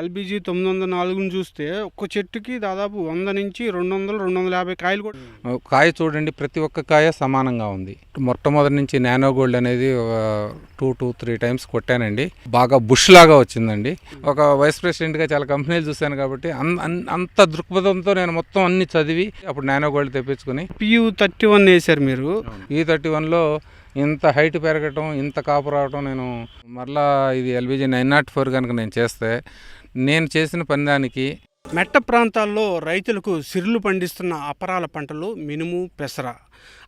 LBG తొమ్మిది వందల నాలుగుని చూస్తే ఒక్క చెట్టుకి దాదాపు వంద నుంచి రెండు వందలు రెండు వందల యాభై కాయలు కూడా కాయ చూడండి ప్రతి ఒక్క కాయ సమానంగా ఉంది. మొట్టమొదటి నుంచి నానో గోల్డ్ అనేది టూ టూ త్రీ టైమ్స్ కొట్టానండి. బాగా బుష్ లాగా వచ్చిందండి. ఒక వైస్ ప్రెసిడెంట్గా చాలా కంపెనీలు చూశాను కాబట్టి అంత దృక్పథంతో నేను మొత్తం అన్ని చదివి అప్పుడు నానో గోల్డ్ తెప్పించుకుని పియు థర్టీ వన్ వేశారు మీరు. ఈ థర్టీ వన్లో ఇంత హైట్ పెరగటం ఇంత కాపు రావటం నేను మరలా ఇది ఎల్బీజీ నైన్ నాట్ ఫోర్ కనుక నేను చేస్తే నేను చేసిన పని దానికి మెట్ట ప్రాంతాల్లో రైతులకు సిరులు పండిస్తున్న అపరాల పంటలు మినుము పెసర.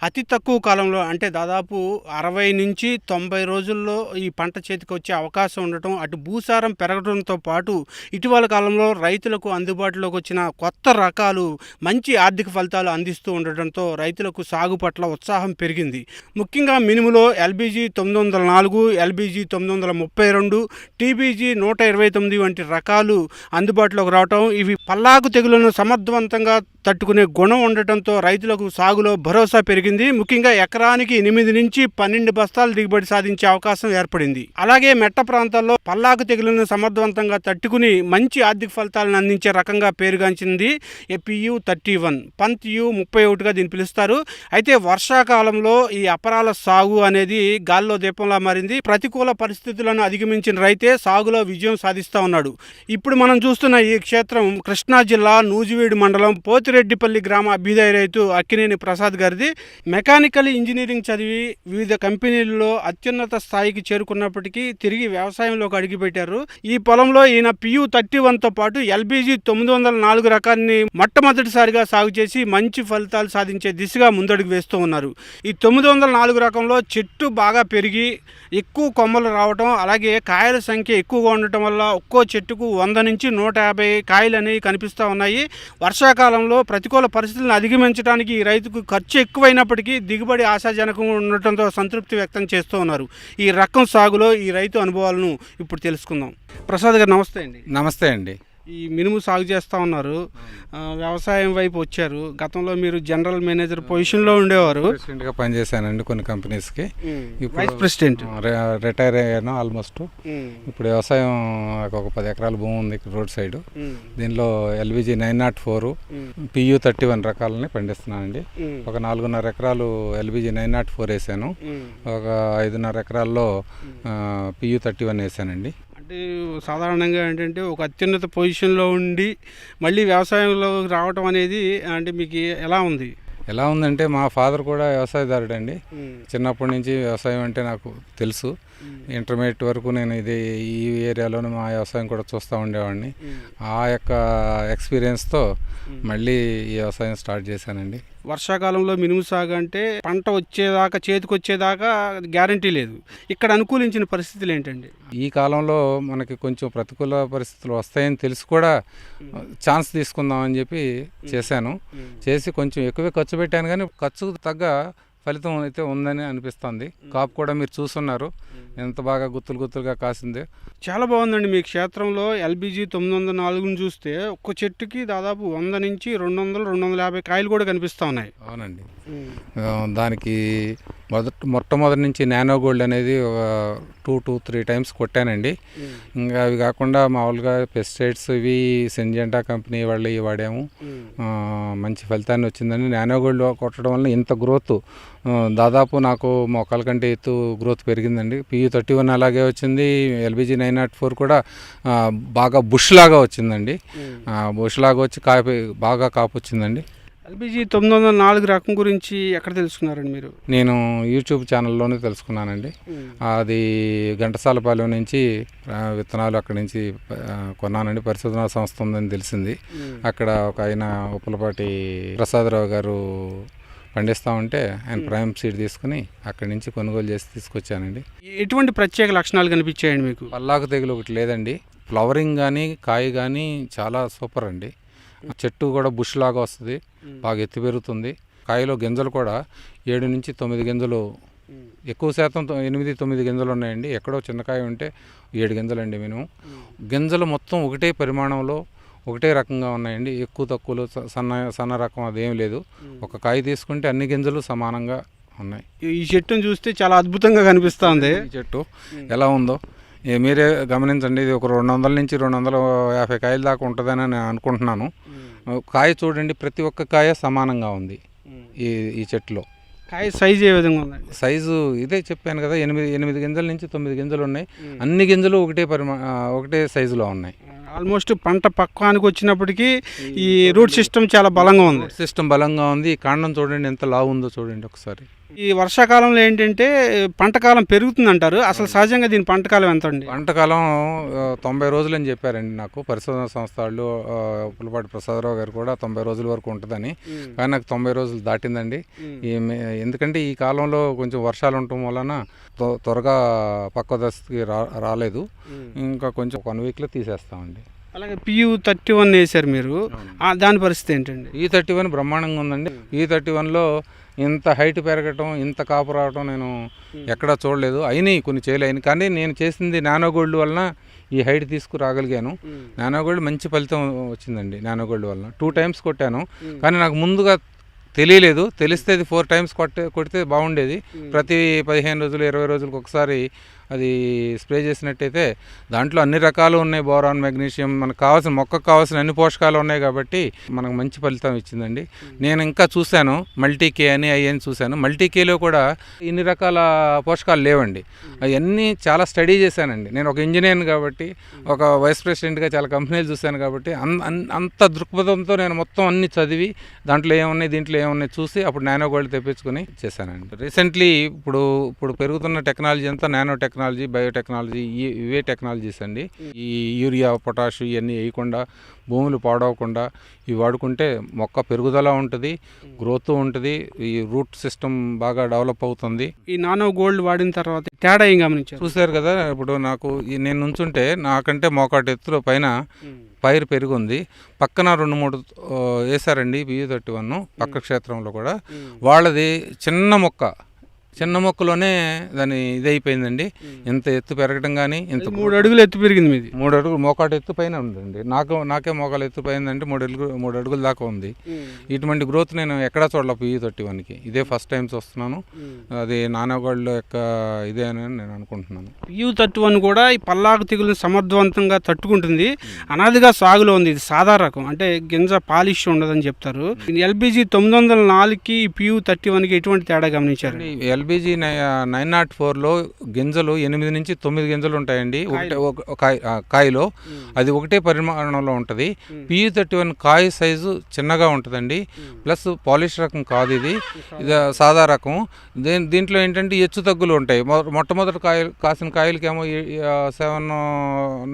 అతి తక్కువ కాలంలో అంటే దాదాపు అరవై నుంచి తొంభై రోజుల్లో ఈ పంట చేతికి వచ్చే అవకాశం ఉండటం అటు భూసారం పెరగడంతో పాటు ఇటీవల కాలంలో రైతులకు అందుబాటులోకి వచ్చిన కొత్త రకాలు మంచి ఆర్థిక ఫలితాలు అందిస్తూ ఉండటంతో రైతులకు సాగు పట్ల ఉత్సాహం పెరిగింది. ముఖ్యంగా మినుములో ఎల్బీజీ తొమ్మిది వందల నాలుగు ఎల్బీజీ తొమ్మిది వందల ముప్పై రెండు టీబీజీ నూట ఇరవై తొమ్మిది వంటి రకాలు అందుబాటులోకి రావటం ఇవి పల్లాకు తెగులను సమర్థవంతంగా తట్టుకునే గుణం ఉండటంతో రైతులకు సాగులో భరోసా పెరిగింది. ముఖ్యంగా ఎకరానికి ఎనిమిది నుంచి పన్నెండు బస్తాలు దిగుబడి సాధించే అవకాశం ఏర్పడింది. అలాగే మెట్ట ప్రాంతాల్లో పల్లాకు తెగులను సమర్థవంతంగా తట్టుకుని మంచి ఆర్థిక ఫలితాలను అందించే రకంగా పేరుగాంచింది ఎపియు థర్టీ వన్. పంత్ యు ముప్పై ఒకటిగా దీన్ని పిలుస్తారు. అయితే వర్షాకాలంలో ఈ అపరాల సాగు అనేది గాల్లో దీపంలా మారింది. ప్రతికూల పరిస్థితులను అధిగమించిన రైతే సాగులో విజయం సాధిస్తా ఉన్నాడు. ఇప్పుడు మనం చూస్తున్న ఈ క్షేత్రం కృష్ణా జిల్లా నూజివీడు మండలం పోతిరెడ్డిపల్లి గ్రామ అభ్యుదయ రైతు అక్కినేని ప్రసాద్ గారిది. మెకానికల్ ఇంజనీరింగ్ చదివి వివిధ కంపెనీల్లో అత్యున్నత స్థాయికి చేరుకున్నప్పటికీ తిరిగి వ్యవసాయంలోకి అడుగుపెట్టారు. ఈ పొలంలో ఈయన పియు థర్టీ వన్తో పాటు ఎల్బీజీ తొమ్మిది వందల నాలుగు రకాన్ని మొట్టమొదటిసారిగా సాగు చేసి మంచి ఫలితాలు సాధించే దిశగా ముందడుగు వేస్తూ ఉన్నారు. ఈ తొమ్మిది వందల నాలుగు రకంలో చెట్టు బాగా పెరిగి ఎక్కువ కొమ్మలు రావటం అలాగే కాయల సంఖ్య ఎక్కువగా ఉండటం వల్ల ఒక్కో చెట్టుకు వంద నుంచి నూట యాభై కాయలు అనేవి కనిపిస్తూ ఉన్నాయి. వర్షాకాలంలో ప్రతికూల పరిస్థితులను అధిగమించడానికి ఈ రైతుకు ఖర్చు ఎక్కువ తక్కువైనప్పటికీ దిగుబడి ఆశాజనకంగా ఉండటంతో సంతృప్తి వ్యక్తం చేస్తూ ఉన్నారు. ఈ రకం సాగులో ఈ రైతు అనుభవాలను ఇప్పుడు తెలుసుకుందాం. ప్రసాద్ గారు నమస్తే అండి. నమస్తే అండి. ఈ మినుము సాగు చేస్తూ ఉన్నారు. వ్యవసాయం వైపు వచ్చారు. గతంలో మీరు జనరల్ మేనేజర్ పొజిషన్లో ఉండేవారు. ప్రెసిడెంట్గా పనిచేశానండి కొన్ని కంపెనీస్కి. Vice president. రిటైర్ అయ్యాను ఆల్మోస్ట్. ఇప్పుడు వ్యవసాయం ఒక పది ఎకరాల భూమి ఉంది రోడ్ సైడ్. దీనిలో LVG nine nought four PU thirty one రకాలని పండిస్తున్నానండి. ఒక నాలుగున్నర ఎకరాలు ఎల్విజి నైన్ నాట్ ఫోర్ వేసాను. ఒక ఐదున్నర ఎకరాల్లో పియు థర్టీ వన్ వేసానండి. అంటే సాధారణంగా ఏంటంటే ఒక అత్యున్నత పొజిషన్లో ఉండి మళ్ళీ వ్యవసాయంలో రావటం అనేది అంటే మీకు ఎలా ఉంది? ఎలా ఉందంటే మా ఫాదర్ కూడా వ్యవసాయదారుడు అండి చిన్నప్పటి నుంచి వ్యవసాయం అంటే నాకు తెలుసు. ఇంటర్మీడియట్ వరకు నేను ఇది ఈ ఏరియాలోనే మా వ్యవసాయం కూడా చూస్తూ ఉండేవాడిని. ఆ యొక్క ఎక్స్పీరియన్స్తో మళ్ళీ ఈ వ్యవసాయం స్టార్ట్ చేశానండి. వర్షాకాలంలో మినుము సాగు అంటే పంట వచ్చేదాకా చేతికి వచ్చేదాకా గ్యారంటీ లేదు. ఇక్కడ అనుకూలించిన పరిస్థితులు ఏంటండి? ఈ కాలంలో మనకి కొంచెం ప్రతికూల పరిస్థితులు వస్తాయని తెలిసి కూడా ఛాన్స్ తీసుకుందామని చెప్పి చేశాను. చేసి కొంచెం ఎక్కువే ఖర్చు పెట్టాను కానీ ఖర్చుకు తగ్గ ఫలితం అయితే ఉందని అనిపిస్తుంది. కాపు కూడా మీరు చూస్తున్నారు. ఎంత బాగా గుత్తులు గుత్తులుగా కాసింది. చాలా బాగుందండి మీ క్షేత్రంలో ఎల్బీజీ తొమ్మిది వందల నాలుగుని చూస్తే ఒక్క చెట్టుకి దాదాపు వంద నుంచి రెండు వందలు రెండు వందల యాభై కాయలు కూడా కనిపిస్తూ ఉన్నాయి. అవునండి. దానికి మొదట మొట్టమొదటి నుంచి నానో గోల్డ్ అనేది ఒక టూ టూ త్రీ టైమ్స్ కొట్టానండి. ఇంకా అవి కాకుండా మామూలుగా పెస్టిసైడ్స్ ఇవి సెంజెంటా కంపెనీ వాళ్ళు ఇవి వాడాము. మంచి ఫలితాన్ని వచ్చిందని నానో గోల్డ్ కొట్టడం వల్ల ఇంత గ్రోత్ దాదాపు నాకు మొక్కల కంటే ఎత్తు గ్రోత్ పెరిగిందండి. పియు థర్టీ వన్ అలాగే వచ్చింది. ఎల్బీజీ నైన్ నాట్ ఫోర్ కూడా బాగా బుష్ లాగా వచ్చిందండి. బుష్ లాగా వచ్చి కాపు బాగా కాపు వచ్చిందండి ఎల్బీజీ తొమ్మిది వందల నాలుగు రకం గురించి ఎక్కడ తెలుసుకున్నారండి మీరు? నేను యూట్యూబ్ ఛానల్లోనే తెలుసుకున్నానండి. అది ఘంటసాలపాలెం నుంచి విత్తనాలు అక్కడి నుంచి కొన్నానండి. పరిశోధనా సంస్థ ఉందని తెలిసింది. అక్కడ ఒక ఆయన ఉప్పలపాటి ప్రసాదరావు గారు పండిస్తూ ఉంటే ఆయన ప్రైమ్ సీడ్ తీసుకుని అక్కడి నుంచి కొనుగోలు చేసి తీసుకొచ్చానండి. ఎటువంటి ప్రత్యేక లక్షణాలు కనిపించాయండి మీకు? పల్లాకు తెగులు ఒకటి లేదండి. ఫ్లవరింగ్ కానీ కాయ కానీ చాలా సూపర్ అండి. చెట్టు కూడా బుష్ లాగా వస్తుంది. బాగా ఎత్తి పెరుగుతుంది. కాయలో గింజలు కూడా ఏడు నుంచి తొమ్మిది గింజలు ఎక్కువ శాతం ఎనిమిది తొమ్మిది గింజలు ఉన్నాయండి. ఎక్కడో చిన్నకాయ ఉంటే ఏడు గింజలండి మినిమం. గింజలు మొత్తం ఒకటే పరిమాణంలో ఒకటే రకంగా ఉన్నాయండి. ఎక్కువ తక్కువలు సన్న సన్న రకం అదేం లేదు. ఒక కాయ తీసుకుంటే అన్ని గింజలు సమానంగా ఉన్నాయి. ఈ చెట్టును చూస్తే చాలా అద్భుతంగా కనిపిస్తుంది. ఈ చెట్టు ఎలా ఉందో? మీరే గమనించండి. ఇది ఒక రెండు వందల నుంచి రెండు వందల యాభై కాయల దాకా ఉంటుందని నేను అనుకుంటున్నాను. కాయ చూడండి ప్రతి ఒక్క కాయ సమానంగా ఉంది. ఈ ఈ చెట్టులో. కాయ సైజ్ ఏ విధంగా ఉందండి? సైజు ఇదే చెప్పాను కదా ఎనిమిది ఎనిమిది గింజల నుంచి తొమ్మిది గింజలు ఉన్నాయి. అన్ని గింజలు ఒకటే పరిమా ఒకటే సైజులో ఉన్నాయి. ఆల్మోస్ట్ పంట పక్వానికి వచ్చినప్పటికీ ఈ రూట్ సిస్టమ్ చాలా బలంగా ఉంది. సిస్టమ్ బలంగా ఉంది. ఈ కాండం చూడండి ఎంత లావు ఉందో చూడండి ఒకసారి. ఈ వర్షాకాలంలో ఏంటంటే పంట కాలం పెరుగుతుంది అంటారు అసలు సహజంగా దీని పంట కాలం ఎంత అండి వంటకాలం ఆ, తొంభై రోజులు అని చెప్పారండి నాకు. పరిశోధన సంస్థ వాళ్ళు ఆ, పులపాటి ప్రసాదరావు గారు కూడా తొంభై రోజుల వరకు ఉంటుందని. కానీ నాకు తొంభై రోజులు దాటిందండి. ఎందుకంటే ఈ కాలంలో కొంచెం వర్షాలు ఉండటం వలన త్వ- త్వరగా పక్క దశకి రా రాలేదు. ఇంకా కొంచెం వన్ వీక్లో తీసేస్తామండి. అలాగే పియు థర్టీ వన్ వేసారు మీరు. దాని పరిస్థితి ఏంటండి? ఈ థర్టీ వన్ బ్రహ్మాండంగా ఉందండి. ఈ థర్టీ వన్లో ఇంత హైట్ పెరగటం ఇంత కాపు రావటం నేను ఎక్కడా చూడలేదు. అయినాయి కొన్ని చేయలు అయినాయి. కానీ నేను చేసింది నానో గోల్డ్ వలన ఈ హైట్ తీసుకురాగలిగాను. నానో గోల్డ్ మంచి ఫలితం వచ్చిందండి నానో గోల్డ్ వలన. టూ టైమ్స్ కొట్టాను. కానీ నాకు ముందుగా తెలియలేదు. తెలిస్తే అది ఫోర్ టైమ్స్ కొట్టే కొడితే బాగుండేది. ప్రతి పదిహేను రోజులు ఇరవై రోజులకు ఒకసారి అది స్ప్రే చేసినట్టయితే దాంట్లో అన్ని రకాలు ఉన్నాయి బోరాన్ మెగ్నీషియం మనకు కావాల్సిన మొక్కకు కావాల్సిన అన్ని పోషకాలు ఉన్నాయి కాబట్టి మనకు మంచి ఫలితం ఇచ్చిందండి. నేను ఇంకా చూశాను మల్టీకే అని అయ్యని చూశాను. మల్టీకేలో కూడా ఇన్ని రకాల పోషకాలు లేవండి. అవన్నీ చాలా స్టడీ చేశానండి. నేను ఒక ఇంజనీర్ కాబట్టి ఒక వైస్ ప్రెసిడెంట్గా చాలా కంపెనీలు చూశాను కాబట్టి అన్ అన్- అంత దృక్పథంతో నేను మొత్తం అన్ని చదివి దాంట్లో ఏమున్నాయి దీంట్లో ఏమున్నాయి చూసి అప్పుడు నానో గోల్డ్ తెప్పించుకొని చేశానండి. రీసెంట్లీ ఇప్పుడు ఇప్పుడు పెరుగుతున్న టెక్నాలజీ అంతా నానో టెక్ టెక్నాలజీ బయోటెక్నాలజీ ఈ- ఇవే టెక్నాలజీస్ అండి. ఈ యూరియా పొటాష్ ఇవన్నీ వేయకుండా భూములు పాడవకుండా ఇవి వాడుకుంటే మొక్క పెరుగుదల ఉంటుంది గ్రోత్ ఉంటుంది ఈ రూట్ సిస్టమ్ బాగా డెవలప్ అవుతుంది. ఈ నానో గోల్డ్ వాడిన తర్వాత తేడా ఏం గమనించారు? చూశారు కదా ఇప్పుడు నాకు నేను నుంచుంటే నాకంటే మోకాటి ఎత్తులో పైన పైరు పెరుగుంది. పక్కన రెండు మూడు ఆ, వేశారండి బియ్య థర్టీ వన్ పక్క క్షేత్రంలో కూడా. వాళ్ళది చిన్న మొక్క. చిన్న మొక్కలోనే దాని ఇది అయిపోయిందండి ఇంత ఎత్తు పెరగడం కానీ ఇంత మూడు అడుగులు ఎత్తు పెరిగింది మీది. మూడు అడుగులు మోకాటి ఎత్తు పైన ఉందండి. నాకు నాకే మోకాలు ఎత్తు పైందంటే మూడు అడుగులు మూడు అడుగుల దాకా ఉంది. ఇటువంటి గ్రోత్ నేను ఎక్కడా చూడలే పిఈ థర్టీ వన్కి. ఇదే ఫస్ట్ టైం చూస్తున్నాను అది నానగోళ్ళ యొక్క ఇదే అని నేను అనుకుంటున్నాను. పియు థర్టీ వన్ కూడా ఈ పల్లాకు తెగులను సమర్థవంతంగా తట్టుకుంటుంది. అనాదిగా సాగులో ఉంది. ఇది సాదా రకం. అంటే గింజ పాలిష్ ఉండదని చెప్తారు. ఎల్బిజి తొమ్మిది వందల నాలుగుకి పియు థర్టీ వన్కి ఎటువంటి తేడా గమనించారు? ఎల్బీజీ నైన్ నాట్ ఫోర్లో గింజలు ఎనిమిది నుంచి తొమ్మిది గింజలు ఉంటాయండి. ఒకటే ఒక- కాయలో. అది ఒకటే పరిమాణంలో ఉంటుంది. పియు థర్టీ వన్ కాయ సైజు చిన్నగా ఉంటుందండి. ప్లస్ పాలిష్ రకం కాదు ఇది. ఇది సాదా రకం. దీని దీంట్లో ఏంటంటే హెచ్చు తగ్గులు ఉంటాయి. మొట్టమొదటి కాయలు కాసిన కాయలకేమో సెవెన్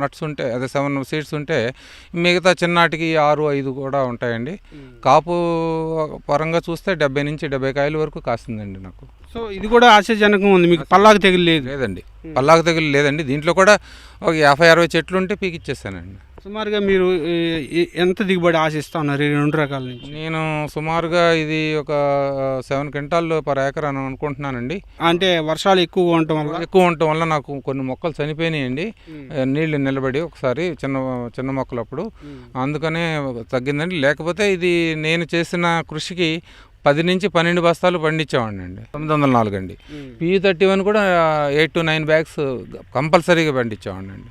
నట్స్ ఉంటాయి అదే సెవెన్ సీడ్స్ ఉంటే మిగతా చిన్నాటికి ఆరు ఐదు కూడా ఉంటాయండి. కాపు పరంగా చూస్తే డెబ్బై నుంచి డెబ్బై కాయల వరకు కాస్తుందండి నాకు. సో ఇది కూడా ఆశాజనకం ఉంది. మీకు పల్లాకు తెగులు లేదు. లేదండి. పల్లాకు తెగులు లేదండి. దీంట్లో కూడా ఒక యాభై అరవై చెట్లు ఉంటే పీకిచ్చేసానండి సుమారుగా మీరు ఎంత దిగుబడి ఆశిస్తా ఉన్నారు ఈ రెండు రకాల నుంచి? నేను సుమారుగా ఇది ఒక సెవెన్ క్వింటాల్ పర్ ఏకర్ అని అనుకుంటున్నానండి. అంటే వర్షాలు ఎక్కువగా ఉండటం వల్ల? ఎక్కువ ఉండటం వల్ల నాకు కొన్ని మొక్కలు చనిపోయినాయండి. నీళ్ళు నిలబడి ఒకసారి చిన్న చిన్న మొక్కలు అప్పుడు అందుకనే తగ్గిందండి. లేకపోతే ఇది నేను చేసిన కృషికి పది నుంచి పన్నెండు బస్తాలు పండించేవాడిని అండి. తొమ్మిది వందల నాలుగు అండి. పిఈ థర్టీ వన్ కూడా ఎయిట్ టు నైన్ బ్యాగ్స్ కంపల్సరీగా పండించేవాడిని అండి.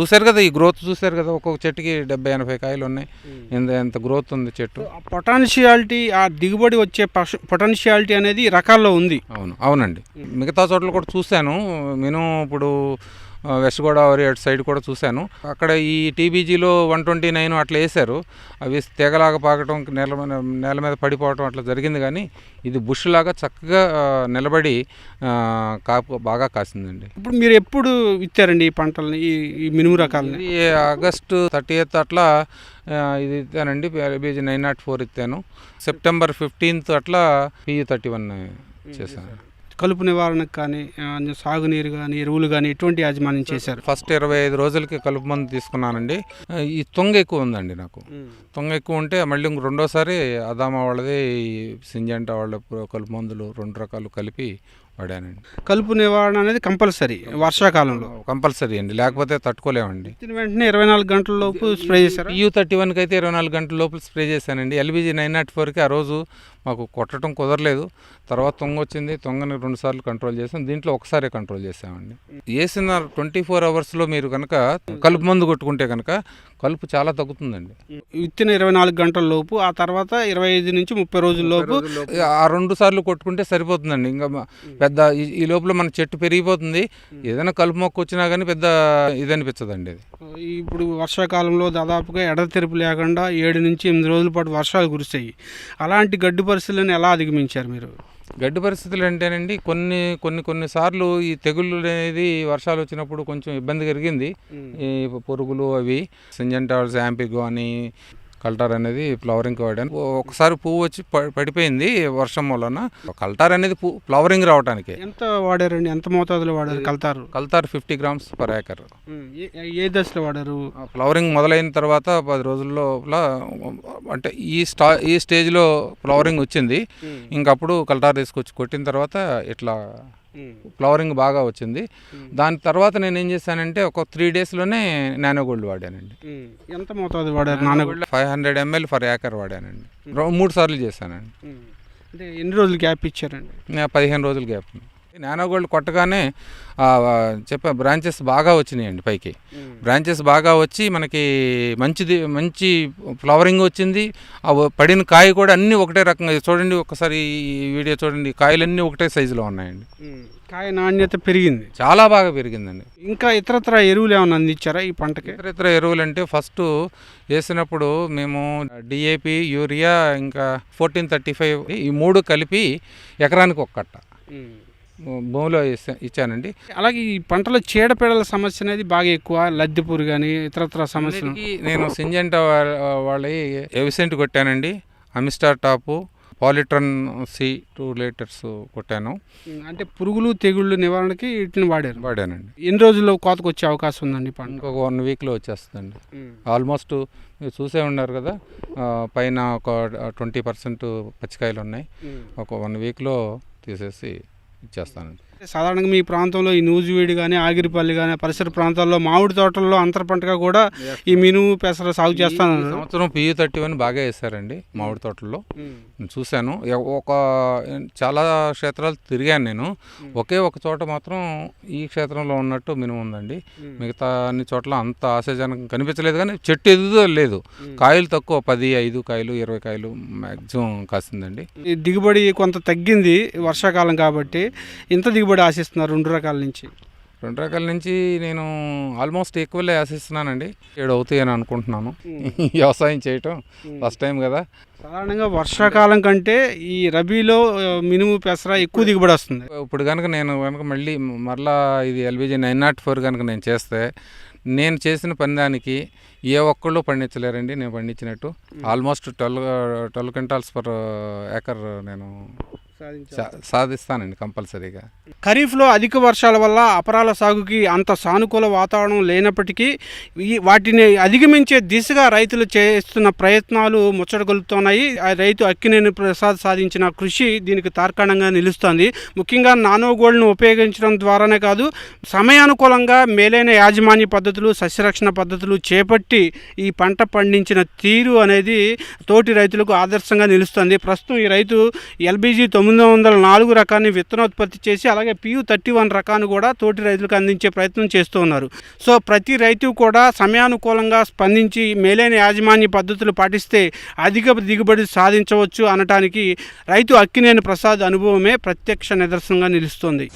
చూశారు కదా ఈ గ్రోత్ చూశారు కదా ఒక్కొక్క చెట్టుకి డెబ్బై ఎనభై కాయలు ఉన్నాయి. ఎంత ఎంత గ్రోత్ ఉంది చెట్టు. పొటాన్షియాలిటీ ఆ దిగుబడి వచ్చే పొటెన్షియాలిటీ అనేది రకాల్లో ఉంది. అవును అవునండి. మిగతా చోట్ల కూడా చూశాను. నేను ఇప్పుడు వెస్ట్ గోదావరి అటు సైడ్ కూడా చూశాను. అక్కడ ఈ టీబీజీలో వన్ ట్వంటీ నైన్ అట్లా వేశారు. అవి తెగలాగా పాకటం నేల నేల మీద పడిపోవటం అట్లా జరిగింది కానీ ఇది బుష్ లాగా చక్కగా నిలబడి కాపు బాగా కాసిందండి. ఇప్పుడు మీరు ఎప్పుడు విత్తారండి ఈ పంటల్ని ఈ మినుము రకాలని? ఆగస్టు థర్టీ ఎయిత్ అట్లా ఇది ఇస్తానండి బీజీ నైన్ నాట్ ఫోర్ ఇస్తాను సెప్టెంబర్ ఫిఫ్టీన్త్ అట్లా పియు థర్టీ వన్ చేశాను. కలుపు నివారణకు కానీ సాగునీరు కానీ ఎరువులు కానీ ఎటువంటి యాజమాన్యం చేశారు? ఫస్ట్ ఇరవై ఐదు రోజులకి కలుపు మందు తీసుకున్నానండి. ఈ తొంగ ఎక్కువ ఉందండి నాకు. తొంగ ఎక్కువ ఉంటే మళ్ళీ ఇంక రెండోసారి అదామా వాళ్ళది సింజంటా వాళ్ళ కలుపు మందులు రెండు రకాలు కలిపి వాడానండి. కలుపు నివారణ అనేది కంపల్సరీ వర్షాకాలంలో? కంపల్సరీ అండి. లేకపోతే తట్టుకోలేమండి. వెంటనే ఇరవై నాలుగు గంటల లోపు స్ప్రే చేశారు? పియూ థర్టీ వన్కి అయితే ఇరవై నాలుగు గంటల లోపల స్ప్రే చేశానండి. ఎల్బీజీ నైన్ నాట్ ఫోర్కి ఆ రోజు మాకు కొట్టడం కుదరలేదు. తర్వాత తొంగ వచ్చింది. తొంగని రెండు సార్లు కంట్రోల్ చేసాం దీంట్లో ఒకసారి కంట్రోల్ చేసామండి వేసిన ట్వంటీ ఫోర్ అవర్స్లో మీరు కనుక కలుపు మందు కొట్టుకుంటే కనుక కలుపు చాలా తగ్గుతుందండి. విత్తిన ఇరవై నాలుగు గంటల లోపు ఆ తర్వాత ఇరవై ఐదు నుంచి ముప్పై రోజుల లోపు ఆ రెండు సార్లు కొట్టుకుంటే సరిపోతుందండి. ఇంకా పెద్ద ఈ- ఈ లోపల మన చెట్టు పెరిగిపోతుంది. ఏదైనా కలుపు మొక్క వచ్చినా కానీ పెద్ద ఇది అనిపించదండి ఇది ఇప్పుడు వర్షాకాలంలో దాదాపుగా ఎడతెరిపి లేకుండా ఏడు నుంచి ఎనిమిది రోజుల పాటు వర్షాలు కురిస్తాయి అలాంటి గడ్డు పరిస్థితులను ఎలా అధిగమించారు మీరు? గడ్డి పరిస్థితులు అంటేనండి కొన్ని కొన్ని కొన్ని సార్లు ఈ తెగుళ్ళు అనేది వర్షాలు వచ్చినప్పుడు కొంచెం ఇబ్బంది కలిగింది. ఈ పురుగులు అవి సింజంటాల్స్ యాంపిగో అని కల్టార్ అనేది ఫ్లవరింగ్ వాడాను ఒకసారి పువ్వు వచ్చి పడిపోయింది వర్షం వలన. కల్టార్ అనేది ఫ్లవరింగ్ రావడానికి ఎంత వాడారండి? ఎంత మోతాదులో వాడారు కలుతారు Cultar fifty grams per acre. ఏ- దశలో వాడారు? ఫ్లవరింగ్ మొదలైన తర్వాత పది రోజుల్లో అంటే ఈ స్టా ఈ స్టేజ్లో ఫ్లవరింగ్ వచ్చింది. ఇంకప్పుడు కల్టార్ తీసుకొచ్చి కొట్టిన తర్వాత ఇట్లా ఫ్లవరింగ్ బాగా వచ్చింది. దాని తర్వాత నేను ఏం చేశానంటే ఒక త్రీ డేస్లోనే నానో గోల్డ్ వాడానండి. ఎంత మోతాదు వాడారు నాన్న five hundred ML for acre వాడానండి. మూడు సార్లు చేశానండి. అంటే ఎన్ని రోజులు గ్యాప్ ఇచ్చారండి? నేను పదిహేను రోజులు గ్యాప్ నానో గోల్డ్ కొట్టగానే చెప్పా బ్రాంచెస్ బాగా వచ్చినాయండి పైకి. బ్రాంచెస్ బాగా వచ్చి మనకి మంచిది మంచి ఫ్లవరింగ్ వచ్చింది. ఆ పడిన కాయ కూడా అన్నీ ఒకటే రకంగా చూడండి ఒకసారి ఈ వీడియో చూడండి కాయలన్నీ ఒకటే సైజులో ఉన్నాయండి. కాయ నాణ్యత పెరిగింది. చాలా బాగా పెరిగిందండి. ఇంకా ఇతరత్ర ఎరువులు ఏమైనా అందించారా ఈ పంటకి? ఇతర ఇతర ఎరువులు అంటే ఫస్ట్ వేసినప్పుడు మేము డిఏపి యూరియా ఇంకా ఫోర్టీన్ థర్టీ ఫైవ్ ఈ మూడు కలిపి ఎకరానికి ఒక కట్ట భూమిలో ఇచ్చా- ఇచ్చానండి. అలాగే ఈ పంటలో చీడపీడల సమస్య అనేది బాగా ఎక్కువ లద్దెపూరు కానీ ఇతరత్ర సమస్యలు? నేను సింజెంట వాళ్ళ Evicent కొట్టానండి. Amistar top Polytrin C two litres కొట్టాను. అంటే పురుగులు తెగుళ్ళు నివారణకి వీటిని వాడారు? వాడానండి. ఎన్ని రోజుల్లో కోతకు వచ్చే అవకాశం ఉందండి పంట? ఇంకొక వన్ వీక్లో వచ్చేస్తుందండి. ఆల్మోస్ట్ మీరు చూసే ఉన్నారు కదా పైన ఒక ట్వంటీ పర్సెంట్ పచ్చికాయలు ఉన్నాయి. ఒక వన్ వీక్లో తీసేసి ఇచ్చేస్తానండి సాధారణంగా మీ ప్రాంతంలో ఈ నూజివీడి కానీ ఆగిరిపల్లి కానీ పరిసర ప్రాంతాల్లో మామిడి తోటల్లో అంతర పంటగా కూడా ఈ మినుము పెసర సాగు చేస్తాను సంవత్సరం పియు థర్టీ వన్ బాగా వేశారండి మామిడి తోటల్లో. నేను చూశాను. ఒక చాలా క్షేత్రాలు తిరిగాను నేను. ఒకే ఒక చోట మాత్రం ఈ క్షేత్రంలో ఉన్నట్టు మినిమం ఉందండి. మిగతా అన్ని చోట్ల అంత ఆశాజనకం కనిపించలేదు కానీ చెట్టు ఎదుగుదో లేదు. కాయలు తక్కువ పది ఐదు కాయలు ఇరవై కాయలు మ్యాక్సిమం కాసిందండి. ఈ దిగుబడి కొంత తగ్గింది వర్షాకాలం కాబట్టి. ఇంత దిగుబడి ఆశిస్తున్నారు రెండు రకాల నుంచి? రెండు రకాల నుంచి నేను ఆల్మోస్ట్ ఈక్వల్లే ఆశిస్తున్నానండి. ఏడు అవుతాయి అని అనుకుంటున్నాను. వ్యవసాయం చేయటం ఫస్ట్ టైం కదా. సాధారణంగా వర్షాకాలం కంటే ఈ రబీలో మినుము పెసర ఎక్కువ దిగుబడి వస్తుంది. ఇప్పుడు కనుక నేను కనుక మళ్ళీ మరలా ఇది ఎల్బీజీ నైన్ నాట్ ఫోర్ కనుక నేను చేస్తే నేను చేసిన పని దానికి ఏ ఒక్కళ్ళు పండించలేరండి నేను పండించినట్టు. Almost twelve twelve quintals per acre నేను సాధిస్తానండి కంపల్సరీగా. ఖరీఫ్లో అధిక వర్షాల వల్ల అపరాల సాగుకి అంత సానుకూల వాతావరణం లేనప్పటికీ ఈ వాటిని అధిగమించే దిశగా రైతులు చేస్తున్న ప్రయత్నాలు ముచ్చటగొలుపుతున్నాయి ఆ రైతు అక్కినేని ప్రసాద్ సాధించిన కృషి దీనికి తార్కాణంగా నిలుస్తోంది. ముఖ్యంగా నానో గోల్డ్ను ఉపయోగించడం ద్వారానే కాదు సమయానుకూలంగా మేలైన యాజమాన్య పద్ధతులు సస్యరక్షణ పద్ధతులు చేపట్టి ఈ పంట పండించిన తీరు అనేది తోటి రైతులకు ఆదర్శంగా నిలుస్తుంది. ప్రస్తుతం ఈ రైతు ఎల్బీజీ తొమ్మిది వందల నాలుగు రకాన్ని విత్తనోత్పత్తి చేసి అలాగే పియు థర్టీ వన్ రకాన్ని కూడా తోటి రైతులకు అందించే ప్రయత్నం చేస్తూ ఉన్నారు. సో ప్రతి రైతు కూడా సమయానుకూలంగా స్పందించి మేలైన యాజమాన్య పద్ధతులు పాటిస్తే అధిక దిగుబడి సాధించవచ్చు అనటానికి రైతు అక్కినేని ప్రసాద్ అనుభవమే ప్రత్యక్ష నిదర్శనంగా నిలుస్తుంది.